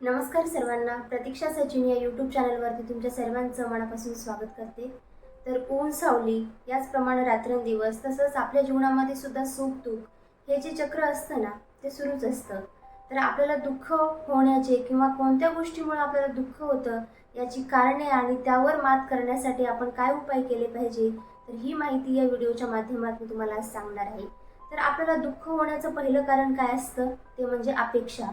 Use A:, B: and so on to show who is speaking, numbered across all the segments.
A: नमस्कार सर्वांना. प्रतीक्षा सचिन या यूट्यूब चॅनलवरती तुमच्या सर्वांचं मनापासून स्वागत करते. तर ऊन सावली याचप्रमाणे रात्रंदिवस तसंच आपल्या जीवनामध्ये सुद्धा सुख दुःख हे जे चक्र असतं ना ते सुरूच असतं. तर आपल्याला दुःख होण्याचे किंवा कोणत्या गोष्टीमुळे आपल्याला दुःख होतं याची कारणे आणि त्यावर मात करण्यासाठी आपण काय उपाय केले पाहिजे तर ही माहिती या व्हिडिओच्या माध्यमातून तुम्हाला सांगणार आहे. तर आपल्याला दुःख होण्याचं पहिलं कारण काय असतं? ते म्हणजे अपेक्षा.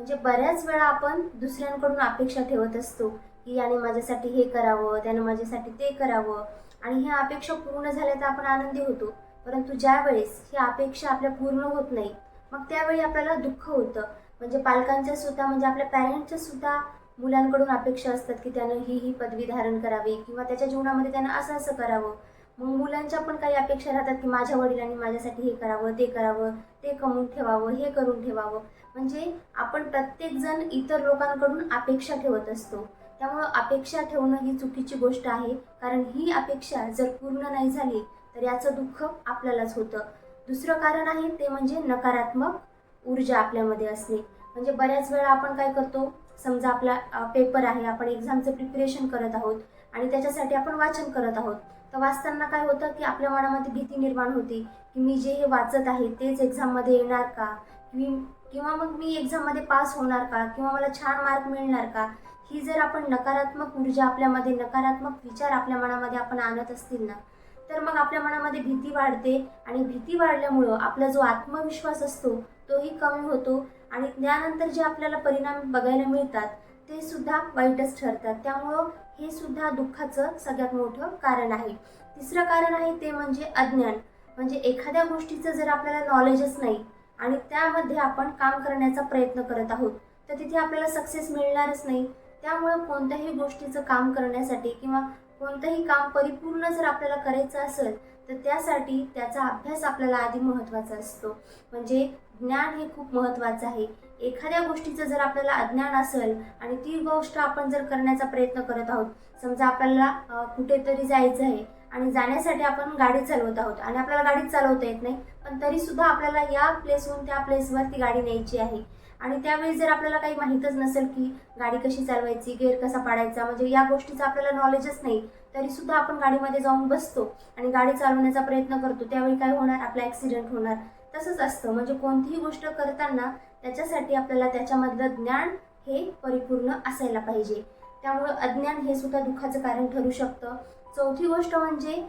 A: म्हणजे बऱ्याच वेळा आपण दुसऱ्यांकडून अपेक्षा ठेवत असतो की याने माझ्यासाठी हे करावं त्याने माझ्यासाठी ते करावं. आणि ह्या अपेक्षा पूर्ण झाल्या तर आपण आनंदी होतो. परंतु ज्या वेळेस अपेक्षा आपल्या पूर्ण होत नाही मग त्यावेळी आपल्याला दुःख होतं. म्हणजे पालकांच्या सुद्धा म्हणजे आपल्या पॅरेंट्सच्या सुद्धा मुलांकडून अपेक्षा असतात की त्यानं ही ही पदवी धारण करावी किंवा त्याच्या जीवनामध्ये त्यानं असं असं करावं. मुलांच्या पण काही अपेक्षा राहतात की माझ्या वडिलांनी माझ्यासाठी हे करावं ते करावं ते कमवून ठेवावं हे करून ठेवावं. म्हणजे आपण प्रत्येकजण इतर लोकांकडून अपेक्षा ठेवत असतो. त्यामुळं अपेक्षा ठेवणं ही चुकीची गोष्ट आहे. कारण ही अपेक्षा जर पूर्ण नाही झाली तर याचं दुःख आपल्यालाच होतं. दुसरं कारण आहे ते म्हणजे नकारात्मक ऊर्जा आपल्यामध्ये असणे. म्हणजे बऱ्याच वेळा आपण काय करतो समजा आपला पेपर आहे आपण एक्झामचं प्रिपरेशन करत आहोत. आणि त्याच्यासाठी आपण वाचन करत आहोत. तर वाचताना काय होतं की आपल्या मनामध्ये भीती निर्माण होती की मी जे हे वाचत आहे तेच एक्झाममध्ये येणार का? मी किंवा मग मी एक्झाममध्ये पास होणार का? किंवा मला छान मार्क मिळणार का? ही जर आपण नकारात्मक ऊर्जा आपल्यामध्ये नकारात्मक विचार आपल्या मनामध्ये आपण आणत असतील ना तर मग आपल्या मनामध्ये भीती वाढते आणि भीती वाढल्यामुळं आपला जो आत्मविश्वास असतो तोही कमी होतो आणि त्यानंतर जे आपल्याला परिणाम बघायला मिळतात ते सुद्धा वाईटच ठरतात. त्यामुळं हे सुद्धा दुःखाचं सगळ्यात मोठं कारण आहे. तिसरं कारण आहे ते म्हणजे अज्ञान. म्हणजे एखाद्या गोष्टीचं जर आपल्याला नॉलेजच नाही आणि त्यामध्ये आपण काम करण्याचा प्रयत्न करत आहोत तर तिथे आपल्याला सक्सेस मिळणारच नाही. त्यामुळं कोणत्याही गोष्टीचं काम करण्यासाठी किंवा कोणतंही काम परिपूर्ण जर आपल्याला करायचं असेल तर त्यासाठी त्याचा अभ्यास आपल्याला आधी महत्त्वाचा असतो. म्हणजे ज्ञान हे खूप महत्त्वाचं आहे. एखाद्या गोष्टीचं जर आपल्याला अज्ञान असेल आणि ती गोष्ट आपण जर करण्याचा प्रयत्न करत आहोत समजा आपल्याला कुठेतरी जायचं आहे आणि जाण्यासाठी आपण गाडी चालवत आहोत आणि आपल्याला गाडी चालवता येत नाही पण तरीसुद्धा आपल्याला या प्लेसहून त्या प्लेसवर ती गाडी न्यायची आहे. आणि त्यावेळी जर आपल्याला काही माहीतच नसेल की गाडी कशी चालवायची गेअर कसा पाडायचा म्हणजे या गोष्टीचं आपल्याला नॉलेजच नाही तरीसुद्धा आपण गाडीमध्ये जाऊन बसतो आणि गाडी चालवण्याचा प्रयत्न करतो. त्यावेळी काय होणार? आपला ॲक्सिडेंट होणार. तसंच असतं. म्हणजे कोणतीही गोष्ट करताना त्याच्यासाठी आपल्याला त्याच्यामधलं ज्ञान हे परिपूर्ण असायला पाहिजे. त्यामुळं अज्ञान हे सुद्धा दुःखाचं कारण ठरू शकतं. चौथी गोष्ट म्हणजे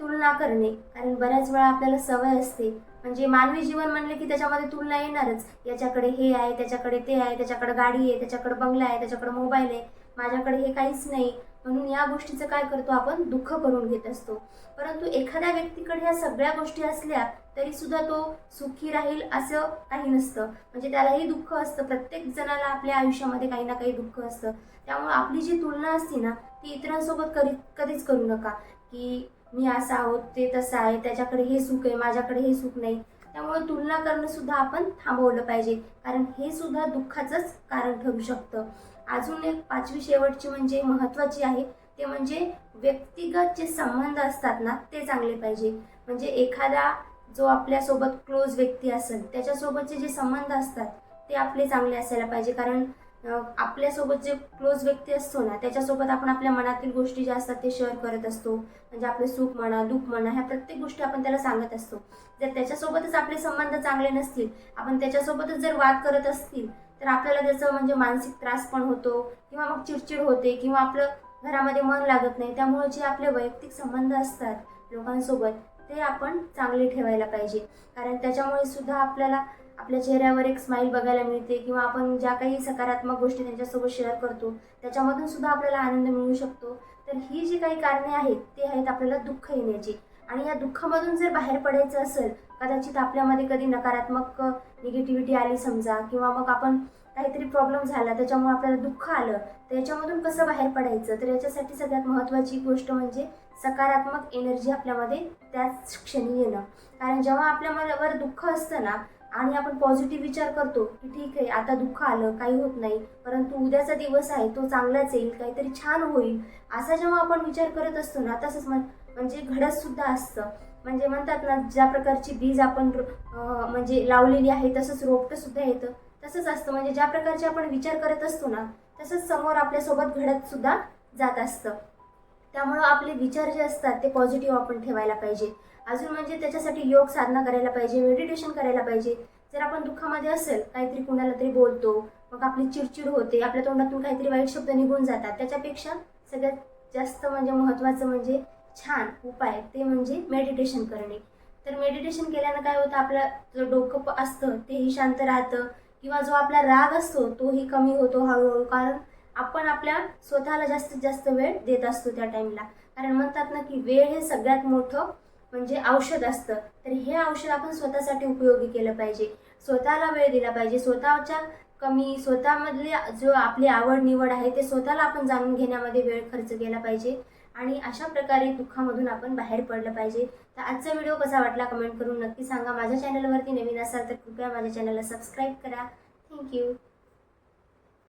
A: तुलना करणे. कारण बऱ्याच वेळा आपल्याला सवय असते. म्हणजे मानवी जीवन म्हणले की त्याच्यामध्ये तुलना येणारच. याच्याकडे हे आहे त्याच्याकडे ते आहे त्याच्याकडे गाडी आहे त्याच्याकडे बंगला आहे त्याच्याकडे मोबाईल आहे. माझ्याकडे हे काहीच नाही. म्हणून या गोष्टीचं काय करतो आपण? दुःख करून घेत असतो. परंतु एखाद्या व्यक्तीकडे ह्या सगळ्या गोष्टी असल्या तरी सुद्धा तो सुखी राहील असं काही नसतं. म्हणजे त्यालाही दुःख असतं. प्रत्येक जणाला आपल्या आयुष्यामध्ये काही ना काही दुःख असतं. त्यामुळे आपली जी तुलना असते ना ती इतरांसोबत कधी कधीच करू नका. की मी असं आहोत ते तसं आहे त्याच्याकडे हे सुख आहे माझ्याकडे हे सुख नाही. त्यामुळे तुलना करणं सुद्धा आपण थांबवलं पाहिजे. कारण हे सुद्धा दुःखाचंच कारण ठरू शकतं. अजून एक पाचवी शेवटची म्हणजे महत्त्वाची आहे. ते म्हणजे व्यक्तिगत जे संबंध असतात ना ते चांगले पाहिजे. म्हणजे एखादा जो आपल्यासोबत क्लोज व्यक्ती असेल त्याच्यासोबतचे जे संबंध असतात ते आपले चांगले असायला पाहिजे. कारण आपल्यासोबत जे क्लोज व्यक्ती असतो ना त्याच्यासोबत आपण आपल्या मनातील गोष्टी ज्या असतात ते शेअर करत असतो. म्हणजे आपले सुख म्हणा दुःख म्हणा ह्या प्रत्येक गोष्टी आपण त्याला सांगत असतो. जर त्याच्यासोबतच आपले संबंध चांगले नसतील आपण त्याच्यासोबतच जर वाद करत असतील तर आपल्याला त्याचं म्हणजे मानसिक त्रास पण होतो किंवा मग चिडचिड होते किंवा आपलं घरामध्ये मन लागत नाही त्यामुळे जे आपले वैयक्तिक संबंध असतात लोकांसोबत ते आपण चांगले ठेवायला पाहिजे. कारण त्याच्यामुळे सुद्धा आपल्याला आपल्या चेहऱ्यावर एक स्माईल बघायला मिळते किंवा आपण ज्या काही सकारात्मक गोष्टी त्यांच्यासोबत शेअर करतो त्याच्यामधून सुद्धा आपल्याला आनंद मिळू शकतो. तर ही जी काही कारणे आहेत ते आहेत आपल्याला दुःख येण्याची. आणि या दुःखामधून जर बाहेर पडायचं असेल कदाचित आपल्यामध्ये कधी नकारात्मक निगेटिव्हिटी आली समजा किंवा मग आपण काहीतरी प्रॉब्लेम झाला त्याच्यामुळे आपल्याला दुःख आलं. तर याच्यामधून कसं बाहेर पडायचं? तर याच्यासाठी सगळ्यात महत्त्वाची गोष्ट म्हणजे सकारात्मक एनर्जी आपल्यामध्ये त्याच क्षणी येणं. कारण जेव्हा आपल्या मनावर दुःख असतं ना आणि आपण पॉझिटिव्ह विचार करतो की ठीक आहे आता दुःख आलं काही होत नाही परंतु उद्याचा दिवस आहे तो चांगलाच येईल काहीतरी छान होईल असा जेव्हा आपण विचार करत असतो ना तसंच म्हणजे घडतसुद्धा असतं. म्हणजे म्हणतात ना ज्या प्रकारची बीज आपण रो- म्हणजे लावलेली आहे तसंच रोपटंसुद्धा येतं. तसंच असतं. म्हणजे ज्या प्रकारचे आपण विचार करत असतो ना तसंच समोर आपल्यासोबत घडत सुद्धा जात असतं. त्यामुळं आपले विचार जे असतात ते पॉझिटिव्ह आपण ठेवायला पाहिजे. अजून म्हणजे त्याच्यासाठी योग साधना करायला पाहिजे मेडिटेशन करायला पाहिजे. जर आपण दुःखामध्ये असेल काहीतरी कुणाला तरी बोलतो मग आपली चिडचिड होते आपल्या तोंडातून काहीतरी वाईट शब्द निघून जातात. त्याच्यापेक्षा सगळ्यात जास्त म्हणजे महत्त्वाचं म्हणजे छान उपाय ते म्हणजे मेडिटेशन करणे. तर मेडिटेशन केल्यानं काय होतं आपलं जो डोकं असतं तेही शांत राहतं. किंवा जो आपला राग असतो तोही कमी होतो हळूहळू. कारण आपण आपल्या स्वतःला जास्तीत जास्त वेळ देत असतो त्या टाईमला. कारण म्हणतात ना की वेळ हे सगळ्यात मोठं म्हणजे औषध असतं. तर हे औषध आपण स्वतःसाठी उपयोगी केलं पाहिजे. स्वतःला वेळ दिला पाहिजे. स्वतःच्या कमी स्वतःमधली जो आपली आवड निवड आहे ते स्वतःला आपण जाणून घेण्यामध्ये वेळ खर्च केला पाहिजे आणि अशा प्रकारे दुःखामधून आपण बाहेर पडलं पाहिजे. तर आजचा व्हिडिओ कसा वाटला कमेंट करून नक्की सांगा. माझ्या चॅनलवरती नवीन असाल तर कृपया माझ्या चॅनलला सबस्क्राईब करा. थँक्यू